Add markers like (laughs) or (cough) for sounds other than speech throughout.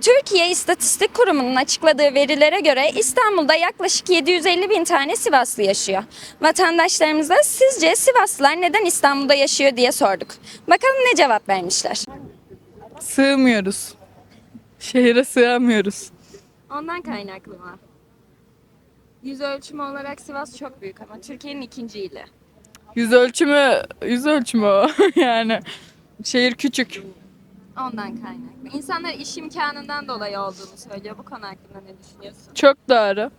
Türkiye İstatistik Kurumu'nun açıkladığı verilere göre İstanbul'da yaklaşık 750 bin tane Sivaslı yaşıyor. Vatandaşlarımıza sizce Sivaslılar neden İstanbul'da yaşıyor diye sorduk. Bakalım ne cevap vermişler. Sığmıyoruz. Şehire sığamıyoruz. Ondan kaynaklı mı? Yüz ölçümü olarak Sivas çok büyük ama Türkiye'nin ikinci ili. Yüz ölçümü, yüz ölçümü o (laughs) yani. Şehir küçük. Ondan kaynaklı. İnsanlar iş imkanından dolayı olduğunu söylüyor. Bu konu hakkında ne düşünüyorsun? Çok doğru.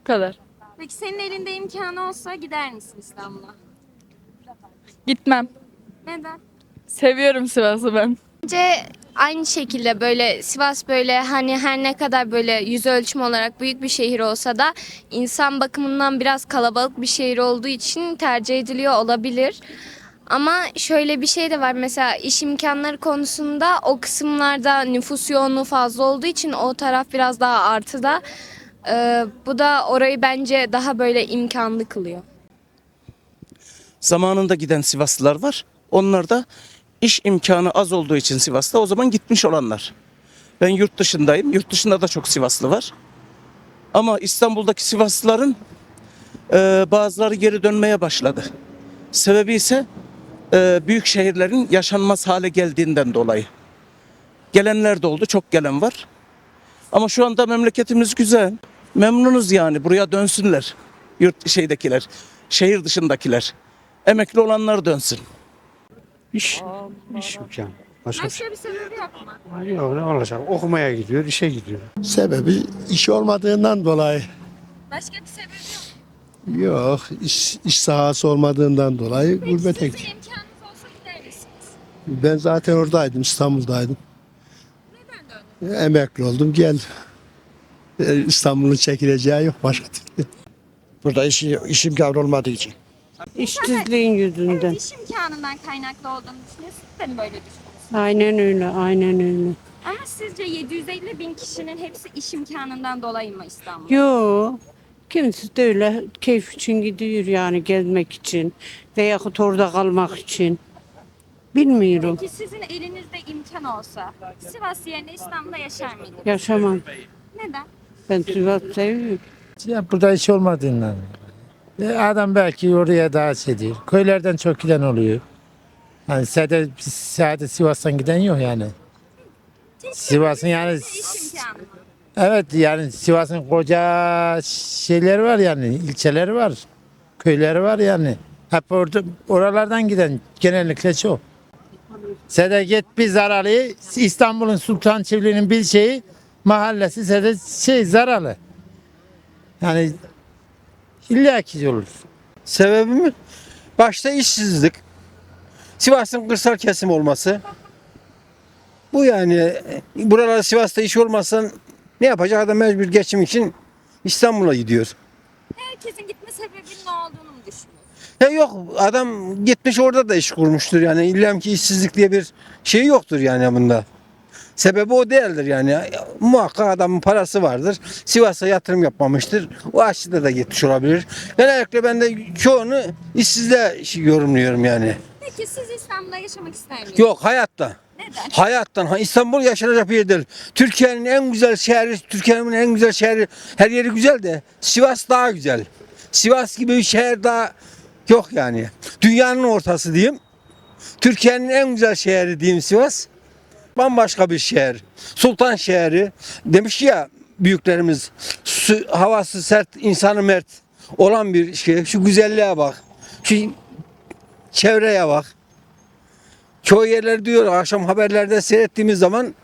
Bu kadar. Peki senin elinde imkanı olsa gider misin İstanbul'a? Gitmem. Neden? Seviyorum Sivas'ı ben. Bence aynı şekilde böyle Sivas böyle hani her ne kadar böyle yüz ölçüm olarak büyük bir şehir olsa da insan bakımından biraz kalabalık bir şehir olduğu için tercih ediliyor olabilir. Ama şöyle bir şey de var mesela iş imkanları konusunda o kısımlarda nüfus yoğunluğu fazla olduğu için o taraf biraz daha artıda. Ee, bu da orayı bence daha böyle imkanlı kılıyor. zamanında giden Sivaslılar var. Onlar da iş imkanı az olduğu için Sivas'ta o zaman gitmiş olanlar. Ben yurt dışındayım. Yurt dışında da çok Sivaslı var. Ama İstanbul'daki Sivaslıların e, bazıları geri dönmeye başladı. Sebebi ise e, büyük şehirlerin yaşanmaz hale geldiğinden dolayı. Gelenler de oldu, çok gelen var. Ama şu anda memleketimiz güzel. Memnunuz yani buraya dönsünler. Yurt şeydekiler, şehir dışındakiler. Emekli olanlar dönsün. İş, iş imkanı. Başka bir Başka bir sebebi yok mu? yok. Ne olacak? Okumaya gidiyor, işe gidiyor. Sebebi iş olmadığından dolayı. Başka bir sebebi yok. İş, iş sahası olmadığından dolayı Peki gurbete sizin gidiyor. imkanınız olsa gider misiniz? Ben zaten oradaydım, İstanbul'daydım. Neden döndünüz? Emekli oldum, geldim. Ee, İstanbul'un çekileceği yok başka türlü. Burada iş, iş imkanı olmadığı için. İşsizliğin yüzünden. Evet, iş imkanından kaynaklı olduğunu düşünüyorsunuz. Siz de mi böyle düşünüyorsunuz? Aynen öyle, aynen öyle. Ama sizce 750 bin kişinin hepsi iş imkanından dolayı mı İstanbul'da? Yo, kimisi de öyle keyif için gidiyor yani gezmek için veyahut orada kalmak için. Bilmiyorum, Peki sizin elinizde imkan olsa Sivas yerine İstanbul'da yaşar mıydınız? yaşamam. Neden? Ben Sivas seviyorum. Ya burada iş olmadığından. E, Adam belki oraya daha şey diyor. Köylerden çok giden oluyor. Hani sadece, sadece Sivas'tan giden yok yani. Sivas'ın yani İş imkanı? Evet yani Sivas'ın koca şeyleri var yani ilçeleri var. Köyleri var yani. Hep orada oralardan giden genellikle çok. Sede git bir zararlı İstanbul'un Sultan Çivli'nin bir şeyi mahallesi sede şey zararlı. Yani illa ki olur. Sebebi mi? Başta işsizlik. Sivas'ın kırsal kesim olması. Bu yani buralarda Sivas'ta iş olmazsa ne yapacak adam mecbur geçim için İstanbul'a gidiyor. Herkesin gitme sebebinin ne olduğunu mu düşünüyorsunuz? Ya yok adam gitmiş orada da iş kurmuştur yani illa ki işsizlik diye bir şey yoktur yani bunda. Sebebi o değildir yani. Muhakkak adamın parası vardır. Sivas'a yatırım yapmamıştır. O açıda da gitmiş olabilir. Genellikle ben de çoğunu işsizle yorumluyorum yani. Peki siz İstanbul'da yaşamak ister miydiniz? Yok hayatta. Hayattan. Ha, İstanbul yaşanacak bir yer değil. Türkiye'nin en güzel şehri, Türkiye'nin en güzel şehri, her yeri güzel de Sivas daha güzel. Sivas gibi bir şehir daha yok yani. Dünyanın ortası diyeyim. Türkiye'nin en güzel şehri diyeyim Sivas. Bambaşka bir şehir. Sultan şehri. Demiş ya büyüklerimiz su, havası sert, insanı mert olan bir şey. Şu güzelliğe bak. Şu çevreye bak. Çoğu yerler diyor akşam haberlerde seyrettiğimiz zaman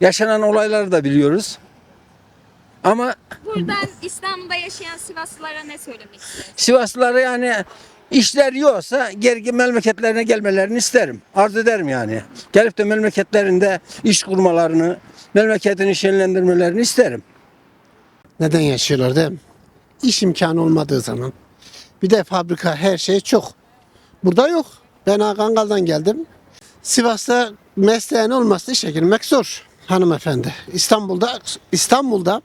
yaşanan olayları da biliyoruz. Ama Buradan İstanbul'da yaşayan Sivaslılara ne söylemek istersiniz? Sivaslılara yani işler yoksa geri memleketlerine gelmelerini isterim. Arz ederim yani. Gelip de memleketlerinde iş kurmalarını, memleketini şenlendirmelerini isterim. Neden yaşıyorlar değil mi? İş imkanı olmadığı zaman. Bir de fabrika her şey çok. Burada yok. Ben Kangal'dan geldim. Sivas'ta mesleğin olmazsa işe girmek zor hanımefendi. İstanbul'da İstanbul'da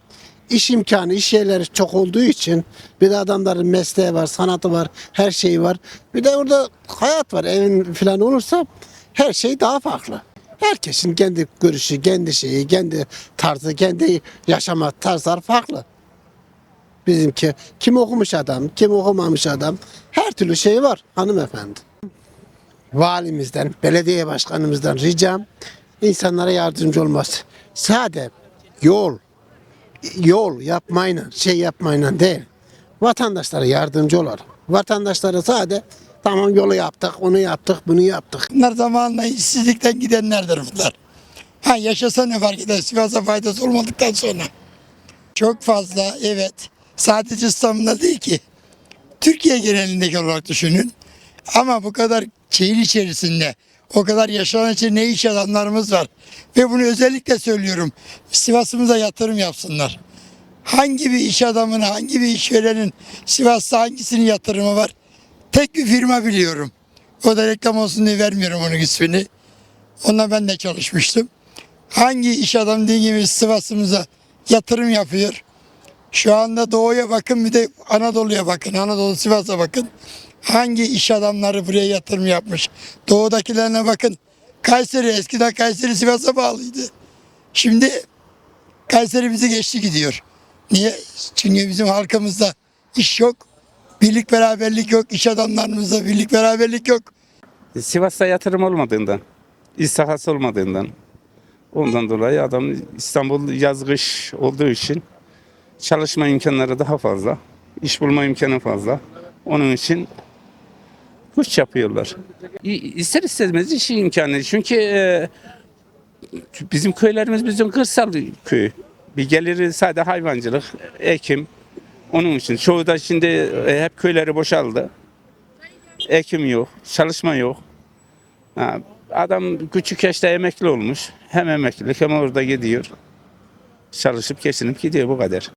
iş imkanı, iş yerleri çok olduğu için bir de adamların mesleği var, sanatı var, her şeyi var. Bir de orada hayat var. Evin falan olursa her şey daha farklı. Herkesin kendi görüşü, kendi şeyi, kendi tarzı, kendi yaşama tarzları farklı. Bizimki kim okumuş adam, kim okumamış adam her türlü şey var hanımefendi. Valimizden, belediye başkanımızdan ricam insanlara yardımcı olması. Sade yol, yol yapmayla, şey yapmayla değil. Vatandaşlara yardımcı olar. Vatandaşlara sade tamam yolu yaptık, onu yaptık, bunu yaptık. Bunlar zamanla işsizlikten gidenlerdir bunlar. Ha yaşasa ne fark eder Sivas'a faydası olmadıktan sonra. Çok fazla evet sadece İstanbul'da değil ki. Türkiye genelindeki olarak düşünün. Ama bu kadar şehir içerisinde o kadar yaşanan için ne iş adamlarımız var. Ve bunu özellikle söylüyorum. Sivas'ımıza yatırım yapsınlar. Hangi bir iş adamına, hangi bir işverenin Sivas'ta hangisinin yatırımı var? Tek bir firma biliyorum. O da reklam olsun diye vermiyorum onun ismini. Onunla ben de çalışmıştım. Hangi iş adamı dediği gibi Sivas'ımıza yatırım yapıyor. Şu anda doğuya bakın bir de Anadolu'ya bakın. Anadolu Sivas'a bakın. Hangi iş adamları buraya yatırım yapmış. Doğudakilerine bakın. Kayseri eskiden Kayseri Sivas'a bağlıydı. Şimdi Kayseri bizi geçti gidiyor. Niye? Çünkü bizim halkımızda iş yok. Birlik beraberlik yok. İş adamlarımızda birlik beraberlik yok. Sivas'ta yatırım olmadığından, iş sahası olmadığından ondan dolayı adam İstanbul yaz kış olduğu için çalışma imkanları daha fazla, iş bulma imkanı fazla. Onun için kuş yapıyorlar. İster istemez iş imkanı. Çünkü e, bizim köylerimiz bizim kırsal köy. Bir geliri sadece hayvancılık, ekim. Onun için çoğu da şimdi e, hep köyleri boşaldı. Ekim yok, çalışma yok. Adam küçük yaşta emekli olmuş. Hem emeklilik hem orada gidiyor. Çalışıp geçinip gidiyor bu kadar.